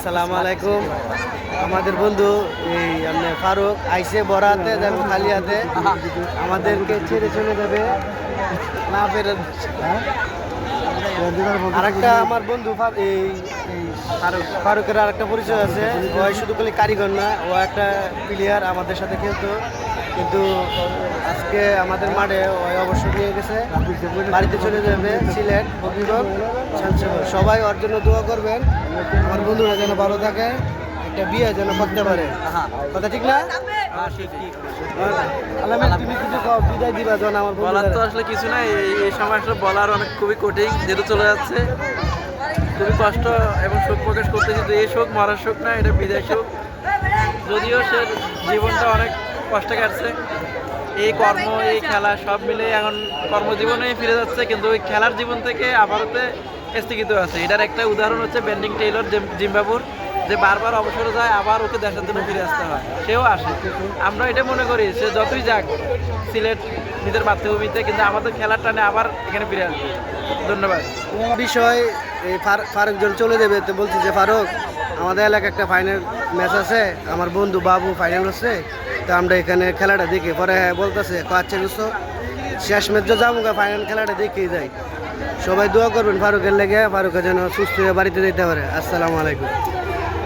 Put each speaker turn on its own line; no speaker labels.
আসসালামু আলাইকুম। আমাদের বন্ধু, এই আপনার ফারুক আইসে বরাতে যাব খালি হাতে। আমাদেরকে ছেড়ে চলে যাবে। না ফেরত আরেকটা আমার বন্ধু এই ফারুক। ফারুকের আরেকটা পরিচয় আছে। ও শুধু খালি কারিগর না, ও একটা প্লেয়ার আমাদের সাথে খেলতো। কিন্তু আজকে আমাদের মাঠে ও অবসর নিয়ে গেছে। বাড়িতে চলে যাবে, সিলেট শামসাগর সবাই ওর জন্য দোয়া করবেন। আমার বন্ধুরা যেন ভালো থাকে একটা বিয়ে যেন করতে পারে। কথা ঠিক না? আলামিন, তুমি বিদায় দিবা যখন আমার
বলার তো আসলে কিছু নাই এই- সময় আসলে বলার অনেক খুবই কঠিন যেহেতু চলে যাচ্ছে। খুবই কষ্ট এবং শোক প্রকাশ করতেছি কিন্তু এই শোক মরার শোক না এটা বিদায় শোক। যদিও সে জীবনটা অনেক কষ্টে কাটছে। এই কর্ম এই খেলা সব মিলে এখন কর্মজীবনে ফিরে যাচ্ছে কিন্তু ওই খেলার জীবন থেকে আবারতে স্থগিত আছে। এটার একটা উদাহরণ হচ্ছে ব্যান্ডিং টেইলর জিম- জিম্বাবুর, যে বারবার অবসরে যায়, আবার ওকে দেশের জন্য ফিরে আসতে হয়। সেও আসে। আমরা এটা মনে করি, সে যতই যাক, সিলেট নিজের মাতৃভূমিতে, কিন্তু আমাদের খেলার টানে আবার এখানে ফিরে আসবে। ধন্যবাদ।
বিষয়, এই ফার- ফারুক জন চলে যাবে, তো বলছি যে, ফারুক, আমাদের এলাকায় একটা ফাইনাল ম্যাচ আছে, আমার বন্ধু বাবু ফাইনাল হচ্ছে, তো আমরা এখানে খেলাটা দেখি। পরে বলতেছে আচ্ছা বুঝছ শেষ ম্যাচ যাব ফাইনাল খেলাটা দেখেই যাই। সবাই দোয়া করবেন ফারুকের লেগে ফারুকের যেন সুস্থ হয়ে বাড়িতে যেতে পারে। আসসালামু আলাইকুম।